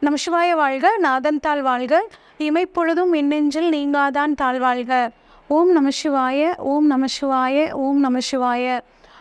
நமசிவாய வாழ்க நாதன் தாழ் வாழ்க. இமைப்பொழுதும் மின்னெஞ்சில் நீங்காதான் தாழ்வாழ்க ஓம் நமசிவாய ஓம் நமசிவாய ஓம் நமசிவாய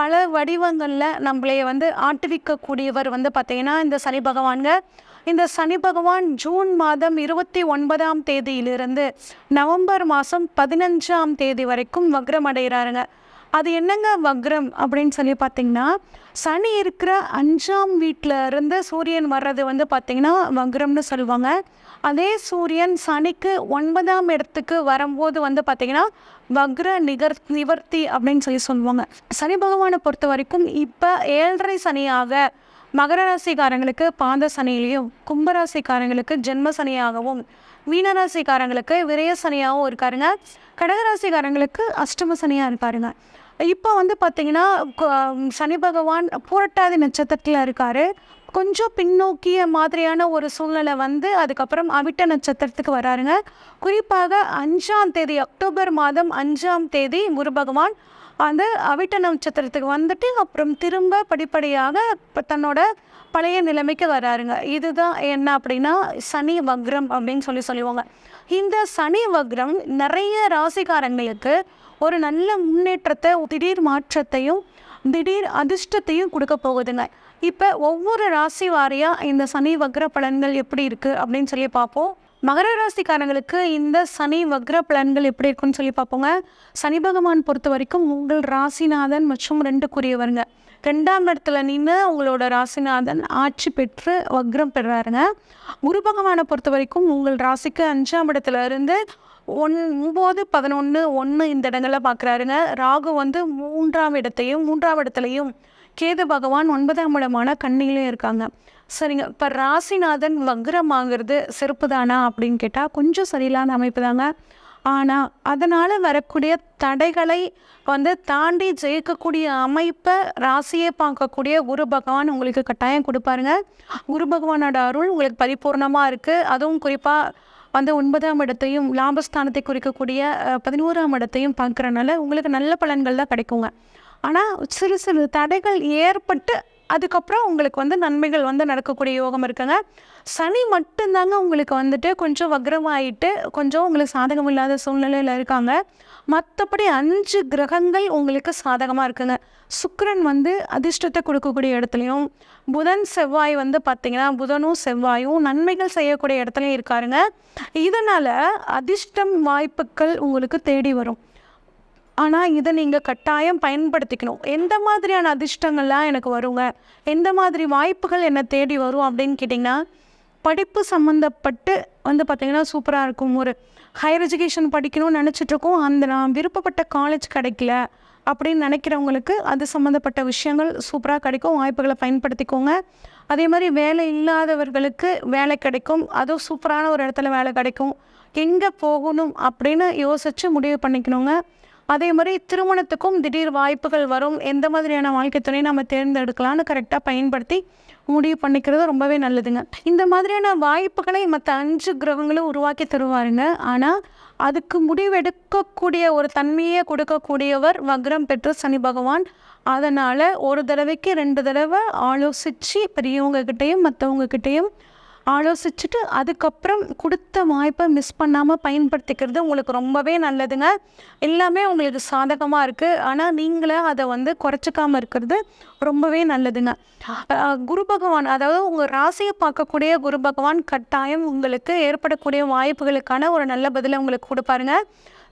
பல வடிவங்களில் நம்மளைய வந்து ஆட்டுவிக்கக்கூடியவர் வந்து பார்த்திங்கன்னா இந்த சனி பகவான்க. இந்த சனி பகவான் ஜூன் மாதம் இருபத்தி ஒன்பதாம் தேதியிலிருந்து நவம்பர் மாதம் பதினஞ்சாம் தேதி வரைக்கும் வக்ரம் அடைகிறாருங்க. அது என்னங்க வக்ரம் அப்படின்னு சொல்லி பார்த்தீங்கன்னா சனி இருக்கிற அஞ்சாம் வீட்டில் இருந்து சூரியன் வர்றது வந்து பார்த்திங்கன்னா வக்ரம்னு சொல்லுவாங்க. அதே சூரியன் சனிக்கு ஒன்பதாம் இடத்துக்கு வரும்போது வந்து பார்த்திங்கன்னா வக்ர நிகர் நிவர்த்தி அப்படின்னு சொல்லி சொல்லுவாங்க. சனி பகவானை பொறுத்த வரைக்கும் இப்போ ஏழரை சனியாக மகர ராசிக்காரங்களுக்கு பாத சனியிலையும் கும்பராசிக்காரங்களுக்கு ஜென்ம சனியாகவும் மீனராசிக்காரங்களுக்கு விரய சனியாகவும் இருக்காருங்க. கடகராசிக்காரங்களுக்கு அஷ்டம சனியாக இருப்பாருங்க. இப்போ வந்து பார்த்தீங்கன்னா சனி பகவான் புரட்டாதி நட்சத்திரத்தில் இருக்கார். கொஞ்சம் பின்னோக்கிய மாதிரியான ஒரு சூழ்நிலை வந்து அதுக்கப்புறம் அவிட்ட நட்சத்திரத்துக்கு வராருங்க. குறிப்பாக அஞ்சாம் தேதி அக்டோபர் மாதம் அஞ்சாம் தேதி குரு பகவான் அந்த அவிட்ட நட்சத்திரத்துக்கு வந்துட்டு அப்புறம் திரும்ப படிப்படியாக தன்னோட பழைய நிலைமைக்கு வராருங்க. இதுதான் என்ன அப்படின்னா சனி வக்ரம் அப்படின்னு சொல்லி சொல்லுவாங்க. இந்த சனி வக்ரம் நிறைய ராசிக்காரங்களுக்கு ஒரு நல்ல முன்னேற்றத்தை திடீர் மாற்றத்தையும் திடீர் அதிர்ஷ்டத்தையும் கொடுக்க போகுதுங்க. இப்போ ஒவ்வொரு ராசி வாரியாக இந்த சனி வக்ர பலன்கள் எப்படி இருக்குது அப்படின்னு சொல்லி பார்ப்போம். மகர ராசிக்காரங்களுக்கு இந்த சனி வக்ர பலன்கள் எப்படி இருக்குன்னு சொல்லி பார்ப்போங்க. சனி பகவான் பொறுத்த வரைக்கும் உங்கள் ராசிநாதன் மற்றும் ரெண்டுக்குரியவருங்க. ரெண்டாம் இடத்துல நின்று உங்களோட ராசிநாதன் ஆட்சி பெற்று வக்ரம் பெறாருங்க. குரு பகவானை பொறுத்த வரைக்கும் உங்கள் ராசிக்கு அஞ்சாம் இடத்துல இருந்து ஒன் ஒம்பது பதினொன்று ஒன்று இந்த இடங்களில் பார்க்குறாருங்க ராகு வந்து மூன்றாம் இடத்தையும் மூன்றாம் இடத்துலையும் கேது பகவான் ஒன்பதாம் இடமான கண்ணிலையும் இருக்காங்க. சரிங்க. இப்போ ராசிநாதன் வக்ரமாகிறது செருப்பு தானா அப்படின்னு கேட்டால் கொஞ்சம் சரியில்லாத அமைப்பு தாங்க ஆனால் அதனால் வரக்கூடிய தடைகளை வந்து தாண்டி ஜெயிக்கக்கூடிய அமைப்பை ராசியை பார்க்கக்கூடிய குரு பகவான் உங்களுக்கு கட்டாயம் கொடுப்பாருங்க. குரு பகவானோட அருள் உங்களுக்கு பரிபூர்ணமாக இருக்குது அதுவும் குறிப்பாக அந்த ஒன்பதாம் இடத்தையும் லாபஸ்தானத்தை குறிக்கக்கூடிய பதினோராம் இடத்தையும் பார்க்குறனால உங்களுக்கு நல்ல பலன்கள் தான் கிடைக்குங்க. ஆனால் சிறு சிறு தடைகள் ஏற்பட்டு அதுக்கப்புறம் உங்களுக்கு வந்து நன்மைகள் வந்து நடக்கக்கூடிய யோகம் இருக்குங்க. சனி மட்டும்தாங்க உங்களுக்கு வந்துட்டு கொஞ்சம் வக்ரமாயிட்டு கொஞ்சம் உங்களுக்கு சாதகம் இல்லாத சூழ்நிலையில் இருக்காங்க. மற்றபடி அஞ்சு கிரகங்கள் உங்களுக்கு சாதகமாக இருக்குங்க. சுக்கரன் வந்து அதிர்ஷ்டத்தை கொடுக்கக்கூடிய இடத்துலையும் புதன் செவ்வாய் வந்து பார்த்திங்கன்னா புதனும் செவ்வாயும் நன்மைகள் செய்யக்கூடிய இடத்துலையும் இருக்காருங்க. இதனால் அதிர்ஷ்டம் வாய்ப்புகள் உங்களுக்கு தேடி வரும். ஆனால் இதை நீங்கள் கட்டாயம் பயன்படுத்திக்கணும். எந்த மாதிரியான அதிர்ஷ்டங்கள்லாம் எனக்கு வருங்க? எந்த மாதிரி வாய்ப்புகள் என்னை தேடி வரும் அப்படின்னு கேட்டிங்கன்னா படிப்பு சம்மந்தப்பட்டு வந்து பார்த்திங்கன்னா சூப்பராக இருக்கும். ஒரு ஹையர் எஜுகேஷன் படிக்கணும்னு நினச்சிட்ருக்கோம் அந்த நான் விருப்பப்பட்ட காலேஜ் கிடைக்கல அப்படின்னு நினைக்கிறவங்களுக்கு அது சம்மந்தப்பட்ட விஷயங்கள் சூப்பராக கிடைக்கும். வாய்ப்புகளை பயன்படுத்திக்கோங்க. அதே மாதிரி வேலை இல்லாதவர்களுக்கு வேலை கிடைக்கும். அதுவும் சூப்பரான ஒரு இடத்துல வேலை கிடைக்கும். எங்கே போகணும் அப்படின்னு யோசித்து முடிவு பண்ணிக்கணுங்க. அதே மாதிரி திருமணத்துக்கும் திடீர் வாய்ப்புகள் வரும். எந்த மாதிரியான வாழ்க்கை துணை நம்ம தேர்ந்தெடுக்கலாம்னு கரெக்டாக பயன்படுத்தி முடிவு பண்ணிக்கிறது ரொம்பவே நல்லதுங்க. இந்த மாதிரியான வாய்ப்புகளை மற்ற அஞ்சு கிரகங்களும் உருவாக்கி தருவாருங்க. ஆனால் அதுக்கு முடிவெடுக்கக்கூடிய ஒரு தன்மையை கொடுக்கக்கூடியவர் வக்ரம் பெற்ற சனி பகவான். அதனால் ஒரு தடவைக்கு ரெண்டு தடவை ஆலோசித்து பெரியவங்கக்கிட்டேயும் மற்றவங்கக்கிட்டேயும் ஆலோசிச்சுட்டு அதுக்கப்புறம் கொடுத்த வாய்ப்பை மிஸ் பண்ணாமல் பயன்படுத்திக்கிறது உங்களுக்கு ரொம்பவே நல்லதுங்க. எல்லாமே உங்களுக்கு சாதகமாக இருக்குது ஆனால் நீங்களே அதை வந்து குறைச்சிக்காமல் இருக்கிறது ரொம்பவே நல்லதுங்க. குரு பகவான் அதாவது உங்கள் ராசியை பார்க்கக்கூடிய குரு பகவான் கட்டாயம் உங்களுக்கு ஏற்படக்கூடிய வாய்ப்புகளுக்கான ஒரு நல்ல பதிலை உங்களுக்கு கொடுப்பாருங்க.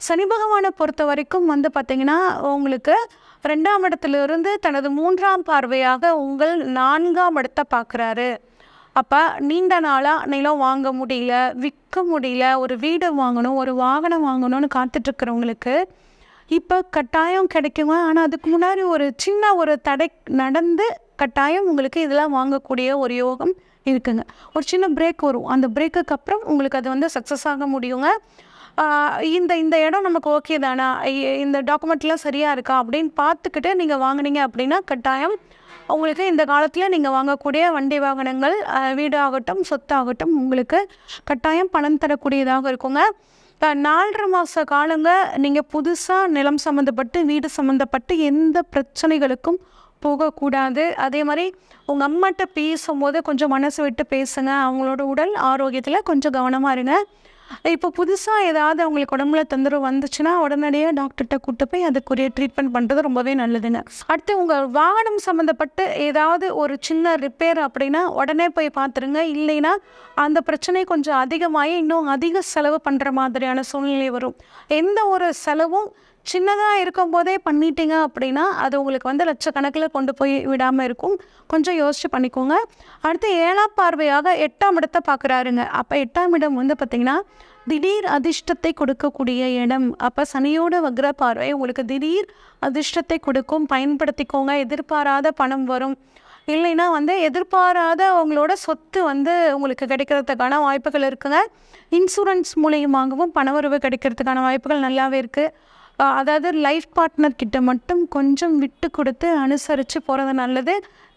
சனி பகவானை பொறுத்த வரைக்கும் வந்து பார்த்திங்கன்னா உங்களுக்கு ரெண்டாம் இடத்துலேருந்து தனது மூன்றாம் பார்வையாக உங்கள் நான்காம் இடத்தை பார்க்குறாரு. அப்போ நீண்ட நாளாக நிலம் வாங்க முடியல விற்க முடியல ஒரு வீடு வாங்கணும் ஒரு வாகனம் வாங்கணும்னு காத்துட்ருக்கிறவங்களுக்கு இப்போ கட்டாயம் கிடைக்குங்க ஆனால் அதுக்கு முன்னாடி ஒரு சின்ன ஒரு தடை நடந்து கட்டாயம் உங்களுக்கு இதெல்லாம் வாங்கக்கூடிய ஒரு யோகம் இருக்குங்க. ஒரு சின்ன பிரேக் வரும். அந்த பிரேக்குக்கு அப்புறம் உங்களுக்கு அது வந்து சக்ஸஸ் ஆக முடியுங்க. இந்த இந்த இடம் நமக்கு ஓகே தானா? இந்த டாக்குமெண்ட்லாம் சரியாக இருக்கா? அப்படின்னு பார்த்துக்கிட்டு நீங்கள் வாங்குனீங்க அப்படின்னா கட்டாயம் உங்களுக்கு இந்த காலத்தில் நீங்கள் வாங்கக்கூடிய வண்டி வாகனங்கள் வீடாகட்டும் சொத்தாகட்டும் உங்களுக்கு கட்டாயம் பணம் தரக்கூடியதாக இருக்குங்க. இப்போ நாலரை மாத காலங்க நீங்கள் புதுசாக நிலம் சம்மந்தப்பட்டு வீடு சம்மந்தப்பட்டு எந்த பிரச்சனைகளுக்கும் போகக்கூடாது. அதே மாதிரி உங்கள் அம்மாட்ட பேசும்போது கொஞ்சம் மனசு விட்டு பேசுங்க. அவங்களோட உடல் ஆரோக்கியத்தில் கொஞ்சம் கவனமாக இருங்க. இப்போ புதுசாக ஏதாவது அவங்களுக்கு உடம்புல தொந்தரவு வந்துச்சுன்னா உடனடியாக டாக்டர்கிட்ட கூட்டு போய் அதுக்குரிய ட்ரீட்மெண்ட் பண்ணுறது ரொம்பவே நல்லதுங்க. அடுத்து உங்கள் வாகனம் சம்மந்தப்பட்டு ஏதாவது ஒரு சின்ன ரிப்பேர் அப்படின்னா உடனே போய் பார்த்துருங்க இல்லைன்னா அந்த பிரச்சனை கொஞ்சம் அதிகமாகி இன்னும் அதிக செலவு பண்ணுற மாதிரியான சூழ்நிலை வரும். எந்த ஒரு செலவும் சின்னதாக இருக்கும்போதே பண்ணிட்டீங்க அப்படின்னா அது உங்களுக்கு வந்து லட்சக்கணக்கில் கொண்டு போய் விடாமல் இருக்கும். கொஞ்சம் யோசிச்சு பண்ணிக்கோங்க. அடுத்து ஏழாம் பார்வையாக எட்டாம் இடத்தை பார்க்குறாருங்க. அப்போ எட்டாம் இடம் வந்து பார்த்திங்கன்னா திடீர் அதிர்ஷ்டத்தை கொடுக்கக்கூடிய இடம். அப்போ சனியோட வக்ர பார்வை உங்களுக்கு திடீர் அதிர்ஷ்டத்தை கொடுக்கும். பயன்படுத்திக்கோங்க. எதிர்பாராத பணம் வரும். இல்லைன்னா வந்து எதிர்பாராத உங்களோட சொத்து வந்து உங்களுக்கு கிடைக்கிறதுக்கான வாய்ப்புகள் இருக்குங்க. இன்சூரன்ஸ் மூலியமாகவும் பணவரவு கிடைக்கிறதுக்கான வாய்ப்புகள் நல்லாவே இருக்குது அதாவது லைஃப் பார்ட்னர் கிட்ட மட்டும் கொஞ்சம் விட்டு கொடுத்து அனுசரித்து போகிறது நல்லது.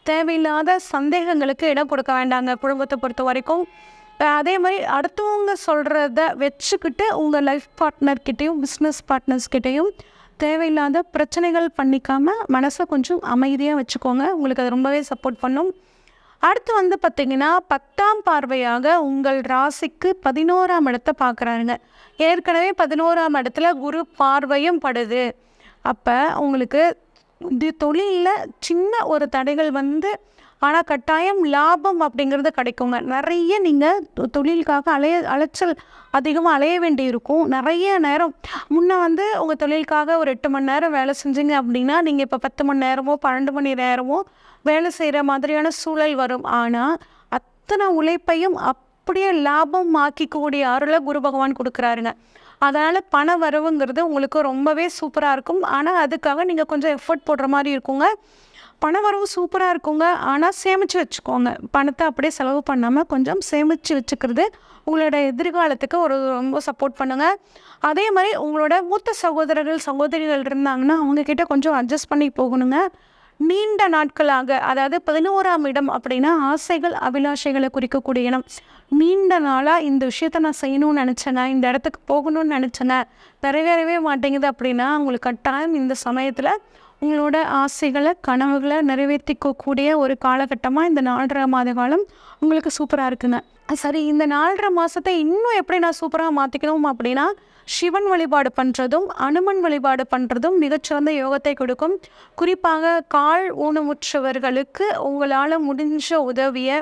தேவையில்லாத சந்தேகங்களுக்கு இடம் கொடுக்க வேண்டாங்க குடும்பத்தை பொறுத்த வரைக்கும். அதே மாதிரி அடுத்தவங்க சொல்கிறத வச்சுக்கிட்டு உங்கள் லைஃப் பார்ட்னர்கிட்டையும் பிஸ்னஸ் பார்ட்னர்ஸ் கிட்டேயும் தேவையில்லாத பிரச்சனைகள் பண்ணிக்காம மனசை கொஞ்சம் அமைதியாக வச்சுக்கோங்க. உங்களுக்கு அது ரொம்பவே சப்போர்ட் பண்ணும். அடுத்து வந்து பார்த்தீங்கன்னா பத்தாம் பார்வையாக உங்கள் ராசிக்கு பதினோராம் இடத்தை பார்க்குறாருங்க. ஏற்கனவே பதினோராம் இடத்துல குரு பார்வையும் படுது. அப்போ உங்களுக்கு இது தொழிலில் சின்ன ஒரு தடைகள் வந்து ஆனால் கட்டாயம் லாபம் அப்படிங்கிறது கிடைக்குங்க. நிறைய நீங்கள் தொழிலுக்காக அலைய அலைச்சல் அதிகமாக அலைய வேண்டி இருக்கும் நிறைய நேரம் முன்னே வந்து உங்கள் தொழிலுக்காக ஒரு எட்டு மணி நேரம் வேலை செஞ்சீங்க அப்படின்னா நீங்கள் இப்போ பத்து மணி நேரமோ பன்னெண்டு மணி நேரமோ வேலை செய்கிற மாதிரியான சூழல் வரும். ஆனால் அத்தனை உழைப்பையும் அப்படியே லாபம் ஆக்கிக்கூடிய அருளை குரு பகவான் கொடுக்குறாருங்க. அதனால் பண வரவுங்கிறது உங்களுக்கு ரொம்பவே சூப்பராக இருக்கும். ஆனால் அதுக்காக நீங்கள் கொஞ்சம் எஃபர்ட் போடுற மாதிரி இருக்குங்க. பண வரவு சூப்பராக இருக்குங்க. ஆனால் சேமித்து வச்சுக்கோங்க. பணத்தை அப்படியே செலவு பண்ணாமல் கொஞ்சம் சேமித்து வச்சுக்கிறது உங்களோட எதிர்காலத்துக்கு ஒரு ரொம்ப சப்போர்ட் பண்ணுங்க. அதே மாதிரி உங்களோட மூத்த சகோதரர்கள் சகோதரிகள் இருந்தாங்கன்னா அவங்கக்கிட்ட கொஞ்சம் அட்ஜஸ்ட் பண்ணி போகணுங்க. நீண்ட நாட்களாக அதாவது பதினோராம் இடம் அப்படின்னா ஆசைகள் அபிலாஷைகளை குறிக்கக்கூடிய இடம். நீண்ட நாளாக இந்த விஷயத்த நான் செய்யணும்னு நினச்சேனே. இந்த இடத்துக்கு போகணும்னு நினச்சேனே. நிறைவேறவே மாட்டேங்குது அப்படின்னா உங்களுக்கு கட்டாயம் இந்த சமயத்தில் உங்களோட ஆசைகளை கனவுகளை நிறைவேற்றிக்கக்கூடிய ஒரு காலகட்டமாக இந்த நாலரை மாத காலம் உங்களுக்கு சூப்பராக இருக்குங்க. சரி இந்த நாலரை மாதத்தை இன்னும் எப்படி நான் சூப்பராக மாற்றிக்கணும் அப்படின்னா சிவன் வழிபாடு பண்ணுறதும் அனுமன் வழிபாடு பண்ணுறதும் மிகச்சிறந்த யோகத்தை கொடுக்கும். குறிப்பாக கால் ஊனமுற்றவர்களுக்கு உங்களால் முடிஞ்ச உதவியை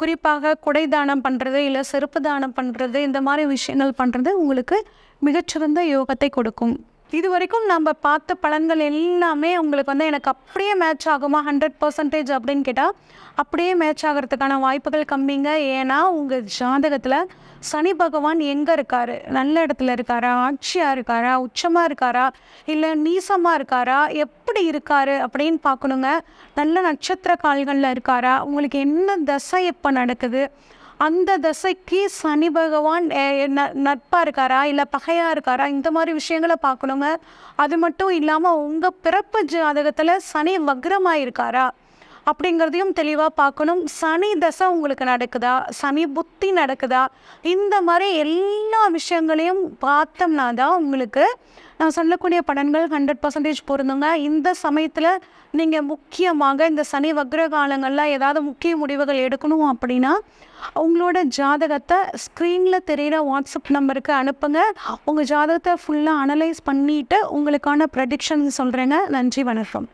குறிப்பாக குடை தானம் பண்ணுறது இல்லை செருப்பு தானம் பண்ணுறது இந்த மாதிரி விஷயங்கள் பண்ணுறது உங்களுக்கு மிகச்சிறந்த யோகத்தை கொடுக்கும். இது வரைக்கும் நம்ம பார்த்த பலன்கள் எல்லாமே உங்களுக்கு வந்து எனக்கு அப்படியே மேட்ச் ஆகுமா? ஹண்ட்ரட் பர்சன்டேஜ் அப்படின்னு கேட்டால் அப்படியே மேட்ச் ஆகிறதுக்கான வாய்ப்புகள் கம்மிங்க. ஏன்னா உங்கள் ஜாதகத்தில் சனி பகவான் எங்கே இருக்காரு? நல்ல இடத்துல இருக்காரா? ஆட்சியாக இருக்காரா? உச்சமாக இருக்காரா? இல்லை நீசமாக இருக்காரா? எப்படி இருக்காரு அப்படின்னு பார்க்கணுங்க. நல்ல நட்சத்திர கால்களில் இருக்காரா? உங்களுக்கு என்ன தசை எப்போ நடக்குது? அந்த தசைக்கு சனி பகவான் நட்பாக இருக்காரா இல்லை பகையாக இருக்காரா இந்த மாதிரி விஷயங்களை பார்க்கணுங்க. அது மட்டும் இல்லாமல் உங்கள் பிறப்பு ஜாதகத்தில் சனி வக்ரமாக இருக்காரா அப்படிங்கிறதையும் தெளிவாக பார்க்கணும். சனி தசை உங்களுக்கு நடக்குதா? சனி புத்தி நடக்குதா? இந்த மாதிரி எல்லா விஷயங்களையும் பார்த்தோம்னா தான் உங்களுக்கு நான் சொல்லக்கூடிய படன்கள் ஹண்ட்ரட் பர்சன்டேஜ் பொருந்துங்க. இந்த சமயத்தில் நீங்கள் முக்கியமாக இந்த சனி வக்ர காலங்களில் ஏதாவது முக்கிய முடிவுகள் எடுக்கணும் அப்படின்னா உங்களோட ஜாதகத்தை ஸ்க்ரீனில் தெரிகிற வாட்ஸ்அப் நம்பருக்கு அனுப்புங்க. உங்கள் ஜாதகத்தை ஃபுல்லாக அனலைஸ் பண்ணிவிட்டு உங்களுக்கான ப்ரெடிக்ஷன் சொல்கிறேங்க நன்றி வணக்கம்.